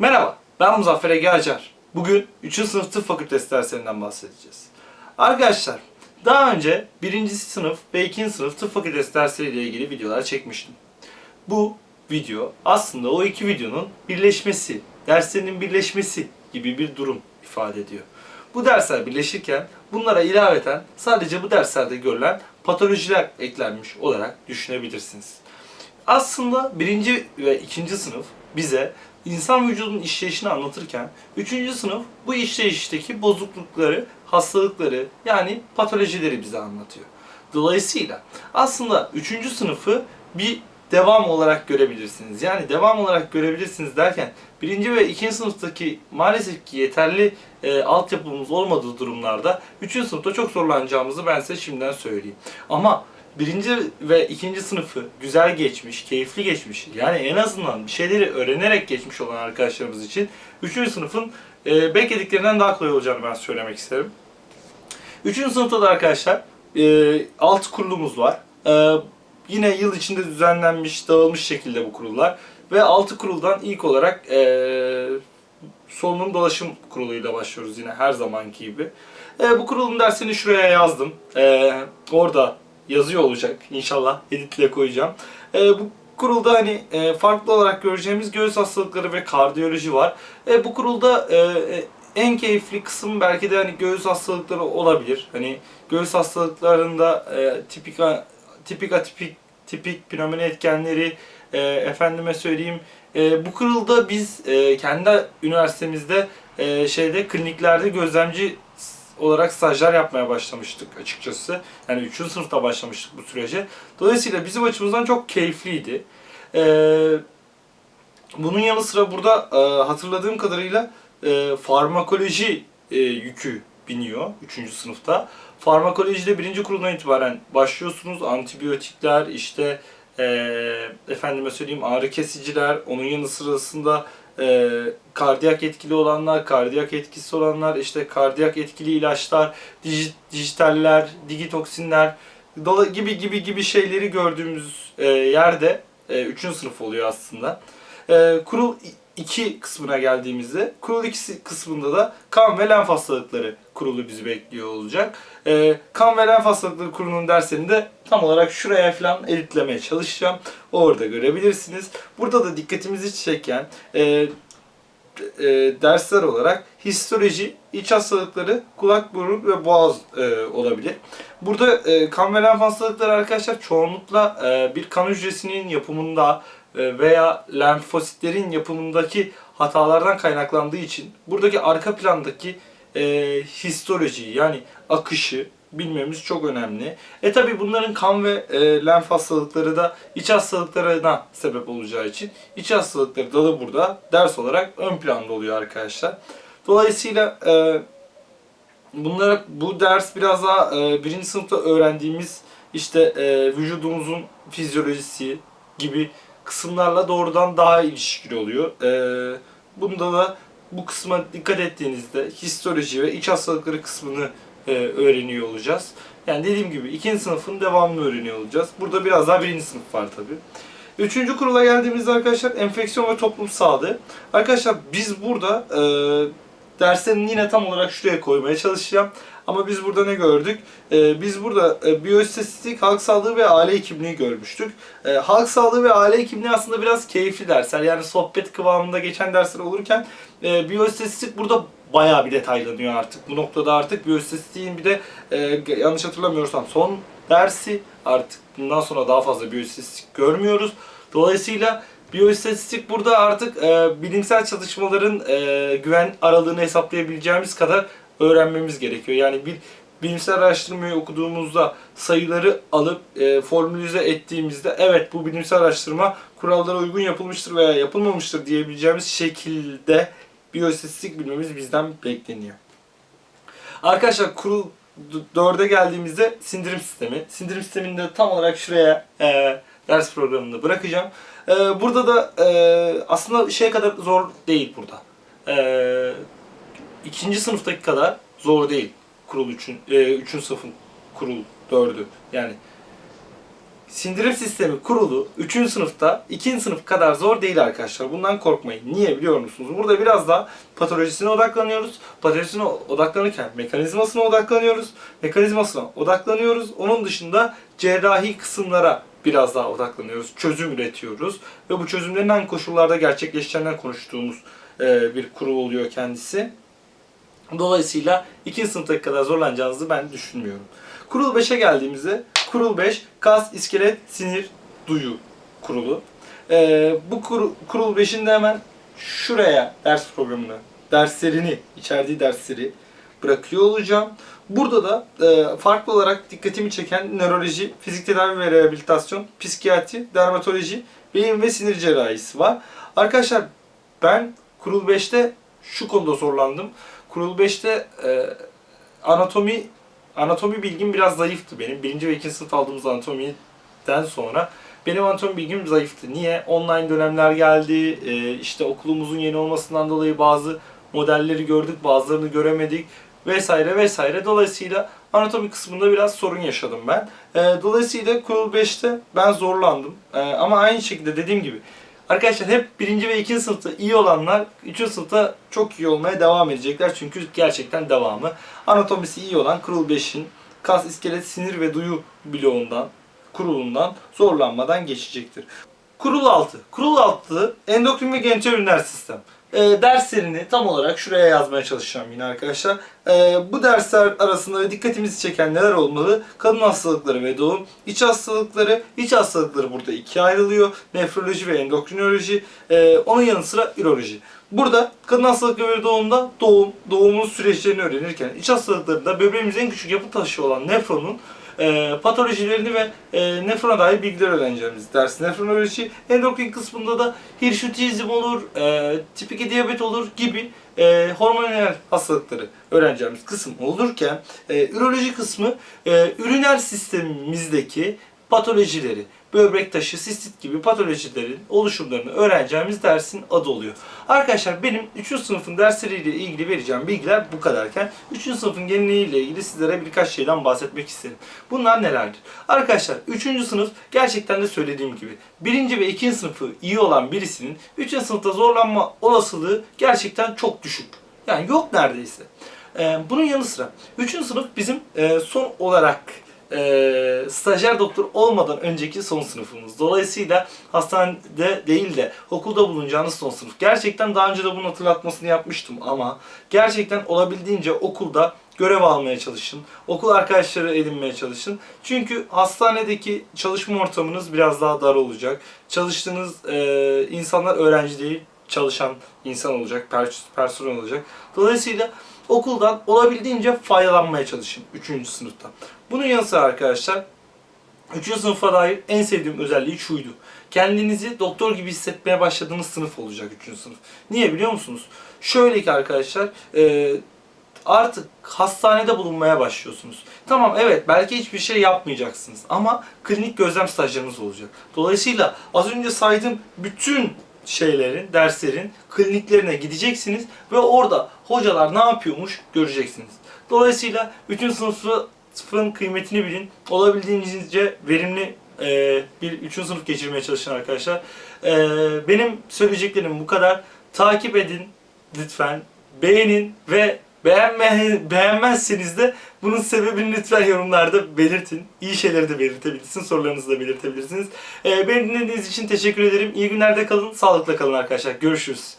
Merhaba, ben Muzaffer Ege Acar. Bugün 3. sınıf tıp fakültesi derslerinden bahsedeceğiz. Arkadaşlar, daha önce 1. sınıf ve 2. sınıf tıp fakültesi dersleriyle ilgili videolar çekmiştim. Bu video aslında o iki videonun birleşmesi, derslerinin birleşmesi gibi bir durum ifade ediyor. Bu dersler birleşirken bunlara ilaveten sadece bu derslerde görülen patolojiler eklenmiş olarak düşünebilirsiniz. Aslında birinci ve ikinci sınıf bize insan vücudunun işleyişini anlatırken üçüncü sınıf bu işleyişteki bozuklukları, hastalıkları yani patolojileri bize anlatıyor. Dolayısıyla aslında üçüncü sınıfı bir devam olarak görebilirsiniz. Yani devam olarak görebilirsiniz derken birinci ve ikinci sınıftaki maalesef ki yeterli e, altyapımız olmadığı durumlarda üçüncü sınıfta çok zorlanacağımızı ben size şimdiden söyleyeyim. Ama birinci ve ikinci sınıfı güzel geçmiş, keyifli geçmiş, yani en azından bir şeyleri öğrenerek geçmiş olan arkadaşlarımız için üçüncü sınıfın e, beklediklerinden daha kolay olacağını ben söylemek isterim. Üçüncü sınıfta da arkadaşlar e, alt kurulumuz var. E, yine yıl içinde düzenlenmiş, dağılmış şekilde bu kurullar. Ve altı kuruldan ilk olarak e, solunum dolaşım kuruluyla başlıyoruz yine her zamanki gibi. E, bu kurulun dersini şuraya yazdım. E, orada yazıyor olacak inşallah editle koyacağım. E, bu kurulda hani e, farklı olarak göreceğimiz göğüs hastalıkları ve kardiyoloji var. E, bu kurulda e, e, en keyifli kısım belki de hani göğüs hastalıkları olabilir. Hani göğüs hastalıklarında e, tipik tipik atipik tipik pnömoni etkenleri e, efendime söyleyeyim e, bu kurulda biz e, kendi üniversitemizde e, şeyde kliniklerde gözlemci olarak stajyer yapmaya başlamıştık açıkçası. Yani 3. sınıfta başlamıştık bu sürece. Dolayısıyla bizim açımızdan çok keyifliydi. Ee, bunun yanı sıra burada e, hatırladığım kadarıyla e, farmakoloji e, yükü biniyor 3. sınıfta. Farmakolojide birinci kuruldan itibaren başlıyorsunuz. Antibiyotikler, işte e, efendime söyleyeyim ağrı kesiciler, onun yanı sırasında e, kardiyak etkili olanlar, kardiyak etkisi olanlar, işte kardiyak etkili ilaçlar, dij, dijitaller, digitoksinler dola, gibi gibi gibi şeyleri gördüğümüz e, yerde e, 3. sınıf oluyor aslında. E, kurul 2 kısmına geldiğimizde kurul 2 kısmında da kan ve lenf hastalıkları kurulu bizi bekliyor olacak. E, kan ve lenf hastalıkları kurulunun derslerini de tam olarak şuraya falan editlemeye çalışacağım. Orada görebilirsiniz. Burada da dikkatimizi çeken e, e, dersler olarak histoloji, iç hastalıkları, kulak, burun ve boğaz e, olabilir. Burada e, kan ve lenf hastalıkları arkadaşlar çoğunlukla e, bir kan hücresinin yapımında veya lenfositlerin yapımındaki hatalardan kaynaklandığı için buradaki arka plandaki e, histolojiyi yani akışı bilmemiz çok önemli. E tabi bunların kan ve e, lenf hastalıkları da iç hastalıklarına sebep olacağı için iç hastalıkları da, da burada ders olarak ön planda oluyor arkadaşlar. Dolayısıyla e, bunlara bu ders biraz daha e, birinci sınıfta öğrendiğimiz işte e, vücudumuzun fizyolojisi gibi kısımlarla doğrudan daha ilişkili oluyor. E, bunda da bu kısma dikkat ettiğinizde histoloji ve iç hastalıkları kısmını e, öğreniyor olacağız. Yani dediğim gibi ikinci sınıfın devamını öğreniyor olacağız. Burada biraz daha birinci sınıf var tabi. Üçüncü kurula geldiğimizde arkadaşlar enfeksiyon ve toplum sağlığı. Arkadaşlar biz burada e, derslerini yine tam olarak şuraya koymaya çalışacağım. Ama biz burada ne gördük? Ee, biz burada e, biyoistatistik, halk sağlığı ve aile hekimliği görmüştük. Ee, halk sağlığı ve aile hekimliği aslında biraz keyifli dersler. Yani sohbet kıvamında geçen dersler olurken e, biyoistatistik burada bayağı bir detaylanıyor artık. Bu noktada artık biyostatistiğin bir de e, yanlış hatırlamıyorsam son dersi artık bundan sonra daha fazla biyoistatistik görmüyoruz. Dolayısıyla biyoistatistik burada artık e, bilimsel çalışmaların e, güven aralığını hesaplayabileceğimiz kadar öğrenmemiz gerekiyor. Yani bir bilimsel araştırmayı okuduğumuzda sayıları alıp e, formülize ettiğimizde evet bu bilimsel araştırma kurallara uygun yapılmıştır veya yapılmamıştır diyebileceğimiz şekilde biyoistatistik bilmemiz bizden bekleniyor. Arkadaşlar kurul 4'e geldiğimizde sindirim sistemi. Sindirim sistemini de tam olarak şuraya e, ders programında bırakacağım. E, burada da e, aslında şey kadar zor değil burada. E, ikinci sınıftaki kadar zor değil kurul üçün, e, üçün sınıfın kurul dördü. Yani sindirim sistemi kurulu 3. sınıfta 2. sınıf kadar zor değil arkadaşlar. Bundan korkmayın. Niye biliyor musunuz? Burada biraz daha patolojisine odaklanıyoruz. Patolojisine odaklanırken mekanizmasına odaklanıyoruz. Mekanizmasına odaklanıyoruz. Onun dışında cerrahi kısımlara biraz daha odaklanıyoruz. Çözüm üretiyoruz. Ve bu çözümlerin hangi koşullarda gerçekleşeceğinden konuştuğumuz e, bir kurul oluyor kendisi. Dolayısıyla 2. sınıftaki kadar zorlanacağınızı ben düşünmüyorum. Kurul 5'e geldiğimizde kurul 5 kas, iskelet, sinir, duyu kurulu. Ee, bu kuru- kurul 5'in de hemen şuraya ders programını, derslerini, içerdiği dersleri bırakıyor olacağım. Burada da e, farklı olarak dikkatimi çeken nöroloji, fizik tedavi ve rehabilitasyon, psikiyatri, dermatoloji, beyin ve sinir cerrahisi var. Arkadaşlar ben kurul 5'te şu konuda zorlandım. Kurul 5'te e, anatomi anatomi bilgim biraz zayıftı benim. Birinci ve ikinci sınıf aldığımız anatomiden sonra benim anatomi bilgim zayıftı. Niye? Online dönemler geldi. E, işte okulumuzun yeni olmasından dolayı bazı modelleri gördük, bazılarını göremedik vesaire vesaire. Dolayısıyla anatomi kısmında biraz sorun yaşadım ben. E, dolayısıyla kurul 5'te ben zorlandım. E, ama aynı şekilde dediğim gibi Arkadaşlar hep birinci ve ikinci sınıfta iyi olanlar üçüncü sınıfta çok iyi olmaya devam edecekler. Çünkü gerçekten devamı. Anatomisi iyi olan kurul 5'in kas, iskelet, sinir ve duyu bloğundan, kurulundan zorlanmadan geçecektir. Kurul 6. Kurul 6 endokrin ve genitoüriner sistem. E, derslerini tam olarak şuraya yazmaya çalışacağım yine arkadaşlar. E, bu dersler arasında dikkatimizi çeken neler olmalı? Kadın hastalıkları ve doğum, iç hastalıkları, iç hastalıkları burada ikiye ayrılıyor. Nefroloji ve endokrinoloji, e, onun yanı sıra üroloji. Burada kadın hastalıkları ve doğumda doğum, doğumun süreçlerini öğrenirken iç hastalıklarında böbreğimizin en küçük yapı taşı olan nefronun e, patolojilerini ve e, nefrona dair bilgiler öğreneceğimiz ders. Nefronoloji, endokrin kısmında da hirşutizm olur, e, tip 2 diyabet olur gibi e, hormonal hastalıkları öğreneceğimiz kısım olurken e, üroloji kısmı e, üriner sistemimizdeki patolojileri, böbrek taşı, sistit gibi patolojilerin oluşumlarını öğreneceğimiz dersin adı oluyor. Arkadaşlar benim 3. sınıfın dersleriyle ilgili vereceğim bilgiler bu kadarken 3. sınıfın geneliğiyle ilgili sizlere birkaç şeyden bahsetmek isterim. Bunlar nelerdir? Arkadaşlar 3. sınıf gerçekten de söylediğim gibi 1. ve 2. sınıfı iyi olan birisinin 3. sınıfta zorlanma olasılığı gerçekten çok düşük. Yani yok neredeyse. Ee, bunun yanı sıra 3. sınıf bizim e, son olarak e, stajyer doktor olmadan önceki son sınıfımız. Dolayısıyla hastanede değil de okulda bulunacağınız son sınıf. Gerçekten daha önce de bunun hatırlatmasını yapmıştım ama gerçekten olabildiğince okulda görev almaya çalışın. Okul arkadaşları edinmeye çalışın. Çünkü hastanedeki çalışma ortamınız biraz daha dar olacak. Çalıştığınız e, insanlar öğrenci değil, çalışan insan olacak, pers- personel olacak. Dolayısıyla okuldan olabildiğince faydalanmaya çalışın 3. sınıfta. Bunun yanı sıra arkadaşlar 3. sınıfa dair en sevdiğim özelliği şuydu. Kendinizi doktor gibi hissetmeye başladığınız sınıf olacak 3. sınıf. Niye biliyor musunuz? Şöyle ki arkadaşlar e, artık hastanede bulunmaya başlıyorsunuz. Tamam evet belki hiçbir şey yapmayacaksınız ama klinik gözlem stajlarınız olacak. Dolayısıyla az önce saydığım bütün şeylerin, derslerin kliniklerine gideceksiniz ve orada hocalar ne yapıyormuş göreceksiniz. Dolayısıyla 3. sınıfın kıymetini bilin. Olabildiğince verimli e, bir 3. sınıf geçirmeye çalışın arkadaşlar. E, benim söyleyeceklerim bu kadar. Takip edin lütfen. Beğenin ve beğenme, beğenmezseniz de bunun sebebini lütfen yorumlarda belirtin. İyi şeyleri de belirtebilirsiniz. Sorularınızı da belirtebilirsiniz. E, beni dinlediğiniz için teşekkür ederim. İyi günlerde kalın. Sağlıkla kalın arkadaşlar. Görüşürüz.